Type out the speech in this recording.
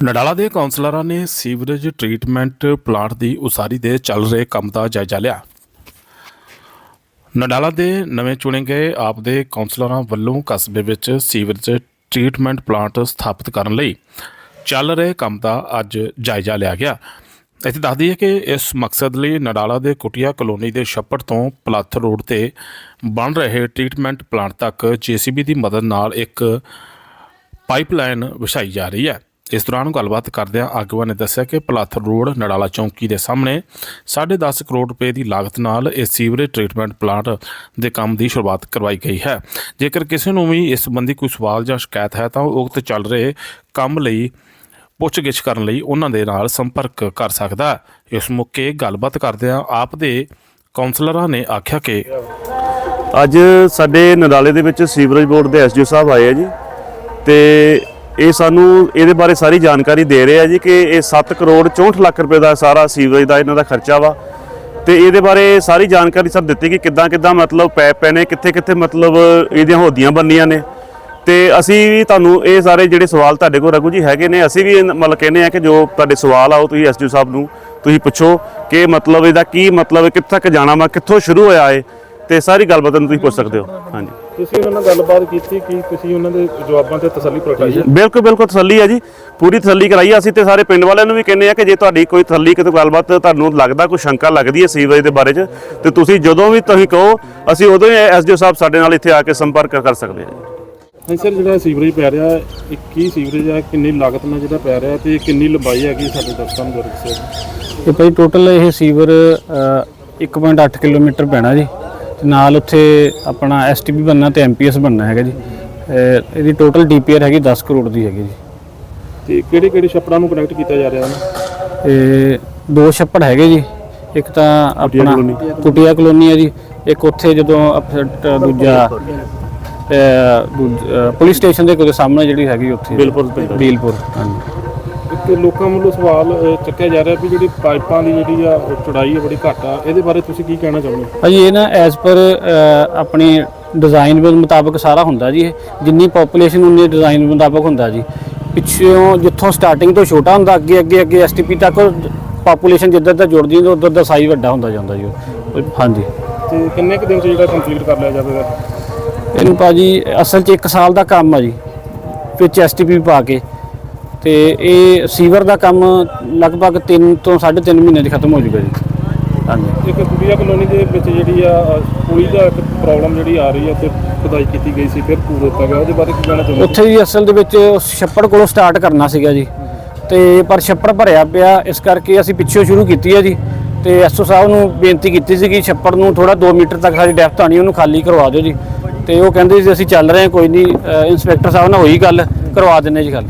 ਨਡਾਲਾ ਦੇ ਕਾਉਂਸਲਰਾਂ ਨੇ sewerage treatment plant ਦੀ ਉਸਾਰੀ ਦੇ ਚੱਲ ਰਹੇ ਕੰਮ ਦਾ ਜਾਇਜ਼ਾ ਲਿਆ। ਨਡਾਲਾ ਦੇ ਨਵੇਂ ਚੁਣੇ ਗਏ ਆਪ ਦੇ ਕਾਉਂਸਲਰਾਂ ਵੱਲੋਂ ਕਸਬੇ ਵਿੱਚ ਸੀਵਰੇਜ ਟ੍ਰੀਟਮੈਂਟ ਪਲਾਂਟ ਸਥਾਪਿਤ ਕਰਨ ਲਈ ਚੱਲ ਰਹੇ ਕੰਮ ਦਾ ਅੱਜ ਜਾਇਜ਼ਾ ਲਿਆ ਗਿਆ। ਇੱਥੇ ਦੱਸਦੀ ਹੈ ਕਿ ਇਸ ਮਕਸਦ ਲਈ ਨਡਾਲਾ ਦੇ ਕੁਟੀਆ ਕਲੋਨੀ ਦੇ ਛੱਪੜ ਤੋਂ ਪਲੱਥ ਰੋਡ ਤੇ ਬਣ ਰਹੇ ਟ੍ਰੀਟਮੈਂਟ ਪਲਾਂਟ ਤੱਕ ਜੀਸੀਬੀ ਦੀ ਮਦਦ ਨਾਲ ਇੱਕ ਪਾਈਪਲਾਈਨ ਵਿਛਾਈ ਜਾ ਰਹੀ ਹੈ। ਇਸ ਦੌਰਾਨ ਗੱਲਬਾਤ ਕਰਦਿਆਂ ਆਗੂਆਂ ਨੇ ਦੱਸਿਆ ਕਿ ਪਲਾਥਰ ਰੋਡ ਨੜਾਲਾ ਚੌਂਕੀ ਦੇ ਸਾਹਮਣੇ 10.5 ਕਰੋੜ ਰੁਪਏ ਦੀ ਲਾਗਤ ਨਾਲ ਇਹ ਸੀਵਰੇਜ ਟ੍ਰੀਟਮੈਂਟ ਪਲਾਂਟ ਦੇ ਕੰਮ ਦੀ ਸ਼ੁਰੂਆਤ ਕਰਵਾਈ ਗਈ ਹੈ। ਜੇਕਰ ਕਿਸੇ ਨੂੰ ਵੀ ਇਸ ਸੰਬੰਧੀ ਕੋਈ ਸਵਾਲ ਜਾਂ ਸ਼ਿਕਾਇਤ ਹੈ ਤਾਂ ਉਹ ਉਕਤ ਚੱਲ ਰਹੇ ਕੰਮ ਲਈ ਪੁੱਛਗਿੱਛ ਕਰਨ ਲਈ ਉਹਨਾਂ ਦੇ ਨਾਲ ਸੰਪਰਕ ਕਰ ਸਕਦਾ ਹੈ। ਇਸ ਮੌਕੇ ਗੱਲਬਾਤ ਕਰਦਿਆਂ ਆਪ ਦੇ ਕਾਉਂਸਲਰਾਂ ਨੇ ਆਖਿਆ ਕਿ ਅੱਜ ਸਾਡੇ ਨਰਾਲੇ ਦੇ ਵਿੱਚ ਸੀਵਰੇਜ ਬੋਰਡ ਦੇ ਐਸਡੀਓ ਸਾਹਿਬ ਆਏ ਆ ਜੀ ਤੇ ਇਹ ਸਾਨੂੰ ਇਹਦੇ ਬਾਰੇ ਸਾਰੀ ਜਾਣਕਾਰੀ ਦੇ ਰਹੇ ਆ ਜੀ ਕਿ ਇਹ 7 ਕਰੋੜ 64 ਲੱਖ ਰੁਪਏ ਦਾ ਸਾਰਾ ਸੀਵਰੇਜ ਦਾ ਇਹਨਾਂ ਦਾ ਖਰਚਾ ਵਾ। ਤੇ ਇਹਦੇ ਬਾਰੇ ਸਾਰੀ ਜਾਣਕਾਰੀ ਸਭ ਦਿੱਤੀ ਕਿ ਕਿੱਦਾਂ ਕਿੱਦਾਂ ਮਤਲਬ ਪੈਪ ਪੈਣੇ, ਕਿੱਥੇ ਕਿੱਥੇ ਮਤਲਬ ਇਹਦੀਆਂ ਹੋਦੀਆਂ ਬੰਨੀਆਂ ਨੇ। ਤੇ ਅਸੀਂ ਵੀ ਤੁਹਾਨੂੰ ਇਹ ਸਾਰੇ ਜਿਹੜੇ ਸਵਾਲ ਤੁਹਾਡੇ ਕੋਲ ਰਘੂ ਜੀ ਹੈਗੇ ਨੇ, ਅਸੀਂ ਵੀ ਇਹ ਮਤਲਬ ਕਹਿੰਦੇ ਆ ਕਿ ਜੋ ਤੁਹਾਡੇ ਸਵਾਲ ਆ ਉਹ ਤੁਸੀਂ ਐਸਡੀਓ ਸਾਹਿਬ ਨੂੰ ਤੁਸੀਂ ਪੁੱਛੋ ਕਿ ਮਤਲਬ ਇਹਦਾ ਕੀ ਮਤਲਬ ਕਿੱਥੇ ਤੱਕ ਜਾਣਾ ਵਾ, ਕਿੱਥੋਂ ਸ਼ੁਰੂ ਹੋਇਆ ਏ। ਤੇ ਸਾਰੀ ਗੱਲਬਾਤ ਨੂੰ ਤੁਸੀਂ ਪੁੱਛ ਸਕਦੇ ਹੋ। ਹਾਂਜੀ। ਤੁਸੀਂ ਉਹਨਾਂ ਨਾਲ ਗੱਲਬਾਤ ਕੀਤੀ ਕਿ ਤੁਸੀਂ ਉਹਨਾਂ ਦੇ ਜਵਾਬਾਂ ਤੇ ਤਸੱਲੀ ਪ੍ਰਗਟਾਈ ਹੈ? ਬਿਲਕੁਲ ਬਿਲਕੁਲ ਤਸੱਲੀ ਹੈ ਜੀ। ਪੂਰੀ ਤਸੱਲੀ ਕਰਾਈ ਆ। ਅਸੀਂ ਤੇ ਸਾਰੇ ਪਿੰਡ ਵਾਲਿਆਂ ਨੂੰ ਵੀ ਕਹਿੰਦੇ ਆ ਕਿ ਜੇ ਤੁਹਾਡੀ ਕੋਈ ਤਸੱਲੀ ਕਿਤੇ ਗੱਲਬਾਤ ਤੁਹਾਨੂੰ ਲੱਗਦਾ ਕੋਈ ਸ਼ੰਕਾ ਲੱਗਦੀ ਹੈ ਸੀਵਰੇਜ ਦੇ ਬਾਰੇ 'ਚ ਤੇ ਤੁਸੀਂ ਜਦੋਂ ਵੀ ਤੁਸੀਂ ਕਹੋ ਅਸੀਂ ਉਦੋਂ ਹੀ ਐਸਡੀਓ ਸਾਹਿਬ ਸਾਡੇ ਨਾਲ ਇੱਥੇ ਆ ਕੇ ਸੰਪਰਕ ਕਰ ਸਕਦੇ ਹਾਂ। ਜੀ ਨਹੀਂ ਸਰ ਜਿਹੜਾ ਸੀਵਰੇਜ ਪੈ ਰਿਹਾ ਇਹ ਕੀ ਸੀਵਰੇਜ ਹੈ ਕਿੰਨੀ ਲਾਗਤ ਨਾਲ ਜਿਹੜਾ ਪੈ ਰਿਹਾ ਤੇ ਕਿੰਨੀ ਲੰਬਾਈ ਹੈਗੀ ਸਾਡੇ ਦਰਸ਼ਕਾਂ ਨੂੰ ਦੱਸਿਓ ਤੇ ਭਾਈ ਟੋਟਲ ਇਹ ਸੀਵਰ ਅ, 1.8 ਕਿਲੋਮੀਟਰ ਪੈਣਾ ਜੀ। ਨਾਲ ਉੱਥੇ ਆਪਣਾ ਐਸਟੀਪੀ ਬੰਨਣਾ ਤੇ ਐਮਪੀਐਸ ਬੰਨਣਾ ਹੈਗਾ ਜੀ। ਇਹਦੀ ਟੋਟਲ ਡੀਪੀਆਰ ਹੈਗੀ 10 ਕਰੋੜ ਦੀ ਹੈਗੀ ਜੀ। ਤੇ ਕਿਹੜੇ ਕਿਹੜੇ ਛੱਪੜਾਂ ਨੂੰ ਕਨੈਕਟ ਕੀਤਾ ਜਾ ਰਿਹਾ ਹੈ ਤੇ ਦੋ ਛੱਪੜ ਹੈਗੇ ਜੀ। ਇੱਕ ਤਾਂ ਆਪਣਾ ਕਲੋਨੀ। ਕੁਟੀਆ ਕਲੋਨੀ ਹੈ ਜੀ। ਇੱਕ ਉੱਥੇ ਜਦੋਂ ਅਪ- ਟ- ਦੂਜਾ ਪੁਲਿਸ ਸਟੇਸ਼ਨ ਦੇ ਕੋਲ ਸਾਹਮਣੇ ਜਿਹੜੀ ਹੈਗੀ ਉੱਥੇ। ਬਿਲਪੁਰ ਪਿੰਡ। ਬੀਲਪੁਰ ਹਾਂਜੀ। ਇੱਕ ਲੋਕਾਂ ਵੱਲੋਂ ਸਵਾਲ ਅ, ਚੱਕਿਆ ਜਾ ਰਿਹਾ ਵੀ ਜਿਹੜੀ ਪਾਈਪਾਂ ਦੀ ਜਿਹੜੀ ਆ ਉਹ ਚੌੜਾਈ ਹੈ ਬੜੀ ਘੱਟ ਆ। ਇਹਦੇ ਬਾਰੇ ਤੁਸੀਂ ਕੀ ਕਹਿਣਾ ਚਾਹੁੰਦੇ ਹੋ? ਭਾਜੀ ਇਹ ਨਾ ਐਜ਼ ਪਰ ਆਪਣੀ ਡਿਜ਼ਾਈਨ ਦੇ ਮੁਤਾਬਕ ਸਾਰਾ ਹੁੰਦਾ ਜੀ ਇਹ। ਜਿੰਨੀ ਪੋਪੂਲੇਸ਼ਨ ਉਨੀ ਡਿਜ਼ਾਈਨ ਮੁਤਾਬਕ ਹੁੰਦਾ ਜੀ। ਪਿੱਛੋਂ ਜਿੱਥੋਂ ਸਟਾਰਟਿੰਗ ਤੋਂ ਛੋਟਾ ਹੁੰਦਾ ਅੱਗੇ ਅੱਗੇ ਅੱਗੇ ਐਸਟੀਪੀ ਤੱਕ ਪਾਪੂਲੇਸ਼ਨ ਜਿੱਦਾਂ ਦਾ ਜੁੜਦੀ ਹੈ ਉਧਰ ਦਾ ਸਾਈਜ਼ ਵੱਡਾ ਹੁੰਦਾ ਜਾਂਦਾ ਜੀ ਉਹ। ਹਾਂਜੀ। ਤੇ ਕਿੰਨੇ ਕੁ ਦਿਨ ਚ ਜਿਹੜਾ ਕੰਪਲੀਟ ਕਰ ਲਿਆ ਜਾਵੇਗਾ? ਇਹਨੂੰ ਭਾਜੀ ਅਸਲ 'ਚ 1 ਸਾਲ ਦਾ ਕੰਮ ਆ ਜੀ ਵਿੱਚ ਐਸਟੀਪੀ ਪਾ ਕੇ। ਤੇ ਇਹ ਸੀਵਰ ਦਾ ਕੰਮ ਲਗਭਗ 3 ਤੋਂ 3.5 ਮਹੀਨੇ 'ਚ ਖਤਮ ਹੋ ਜਾਊਗਾ ਜੀ। ਹਾਂਜੀ। ਇੱਕ ਕੁੜੀਆ ਕਲੋਨੀ ਦੇ ਵਿੱਚ ਜਿਹੜੀ ਆ ਪੁਲੀ ਦਾ ਇੱਕ ਪ੍ਰੋਬਲਮ ਜਿਹੜੀ ਆ ਰਹੀ ਹੈ ਤੇ ਖੁਦਾਈ ਕੀਤੀ ਗਈ ਸੀ ਫਿਰ ਪੂਰ ਦਿੱਤਾ ਗਿਆ। ਉਹਦੇ ਬਾਰੇ ਕੀ ਕਹਿਣਾ ਚਾਹੁੰਦੇ? ਉੱਥੇ ਜੀ ਅਸਲ ਦੇ ਵਿੱਚ ਉਸ ਛੱਪੜ ਕੋਲੋਂ ਸਟਾਰਟ ਕਰਨਾ ਸੀਗਾ ਜੀ। ਤੇ ਪਰ ਛੱਪੜ ਭਰਿਆ ਪਿਆ ਇਸ ਕਰਕੇ ਅਸੀਂ ਪਿੱਛੋਂ ਸ਼ੁਰੂ ਕੀਤੀ ਹੈ ਜੀ। ਤੇ ਐਸਓ ਸਾਹਿਬ ਨੂੰ ਬੇਨਤੀ ਕੀਤੀ ਸੀ ਕਿ ਛੱਪੜ ਨੂੰ ਥੋੜਾ 2 ਮੀਟਰ ਤੱਕ ਸਾਡੀ ਡੈਪਥ ਆਣੀ ਉਹਨੂੰ ਖਾਲੀ ਕਰਵਾ ਦਿਓ ਜੀ। ਤੇ ਉਹ ਕਹਿੰਦੇ ਸੀ ਅਸੀਂ ਚੱਲ ਰਹੇ ਹਾਂ ਕੋਈ ਨਹੀਂ ਅ, ਇੰਸਪੈਕਟਰ ਸਾਹਿਬ ਨਾਲ ਹੋਈ ਗੱਲ ਕਰਵਾ ਦਿੰਨੇ ਜੀ ਖਾਲੀ